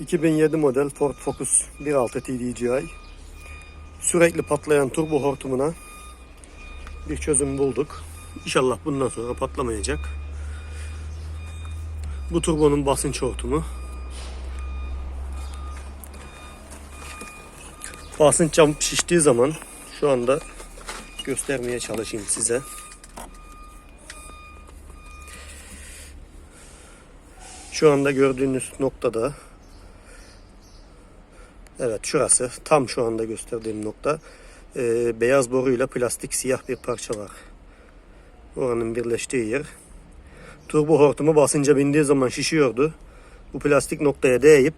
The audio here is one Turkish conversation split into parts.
2007 model Ford Focus 1.6 TDCi sürekli patlayan turbo hortumuna bir çözüm bulduk. İnşallah bundan sonra patlamayacak. Bu turbonun basınç hortumu. Basınç cam şiştiği zaman şu anda göstermeye çalışayım size. Şu anda gördüğünüz noktada Evet şurası tam şu anda gösterdiğim nokta. Ee, beyaz boruyla plastik siyah bir parça var. Oranın birleştiği yer. Turbo hortumu basınca bindiği zaman şişiyordu. Bu plastik noktaya değip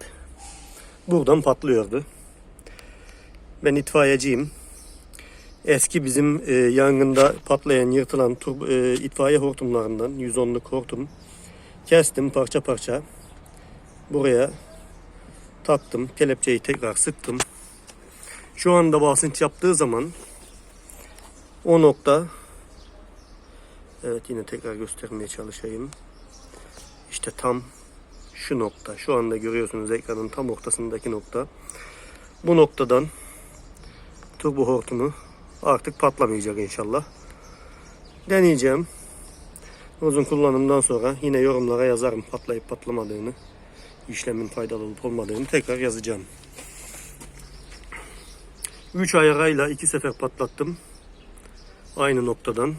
buradan patlıyordu. Ben itfaiyeciyim. Eski bizim e, yangında patlayan, yırtılan turbo, e, itfaiye hortumlarından 110'luk hortum kestim parça parça. Buraya taktım. Kelepçeyi tekrar sıktım. Şu anda basınç yaptığı zaman o nokta Evet yine tekrar göstermeye çalışayım. İşte tam şu nokta. Şu anda görüyorsunuz ekranın tam ortasındaki nokta. Bu noktadan turbo hortumu artık patlamayacak inşallah. Deneyeceğim. Uzun kullanımdan sonra yine yorumlara yazarım patlayıp patlamadığını işlemin faydalı olup olmadığını tekrar yazacağım. 3 ayarayla iki sefer patlattım. Aynı noktadan.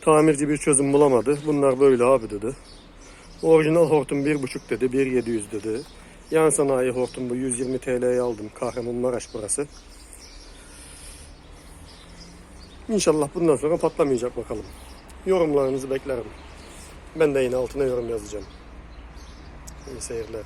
Tamirci bir çözüm bulamadı. Bunlar böyle abi dedi. Orijinal hortum 1.5 dedi, 1.700 dedi. Yan sanayi hortum bu 120 TL'ye aldım. Kahramanmaraş burası. İnşallah bundan sonra patlamayacak bakalım. Yorumlarınızı beklerim. Ben de yine altına yorum yazacağım. İyi seyirler.